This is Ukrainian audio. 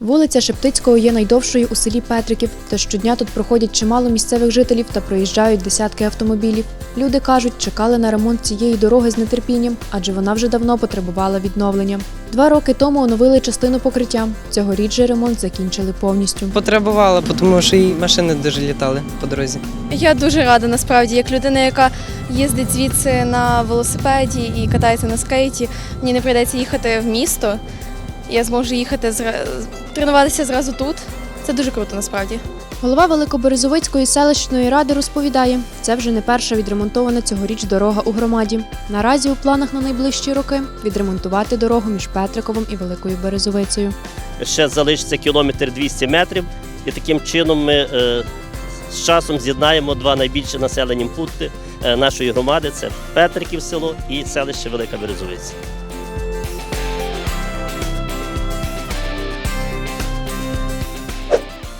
Вулиця Шептицького є найдовшою у селі Петриків, та щодня тут проходять чимало місцевих жителів та проїжджають десятки автомобілів. Люди кажуть, чекали на ремонт цієї дороги з нетерпінням, адже вона вже давно потребувала відновлення. Два роки тому оновили частину покриття. Цьогоріч же ремонт закінчили повністю. Потребувала, тому що і машини дуже літали по дорозі. Я дуже рада насправді, як людина, яка їздить звідси на велосипеді і катається на скейті. Мені не прийдеться їхати в місто. Я зможу їхати зра... тренуватися зразу тут. Це дуже круто насправді. Голова Великоберезовицької селищної ради розповідає, це вже не перша відремонтована цьогоріч дорога у громаді. Наразі у планах на найближчі роки відремонтувати дорогу між Петриковим і Великою Березовицею. ще залишиться кілометр 200 метрів, і таким чином ми е, з часом з'єднаємо два найбільші населені пункти е, нашої громади: це Петриків село і селище Велика Березовиця.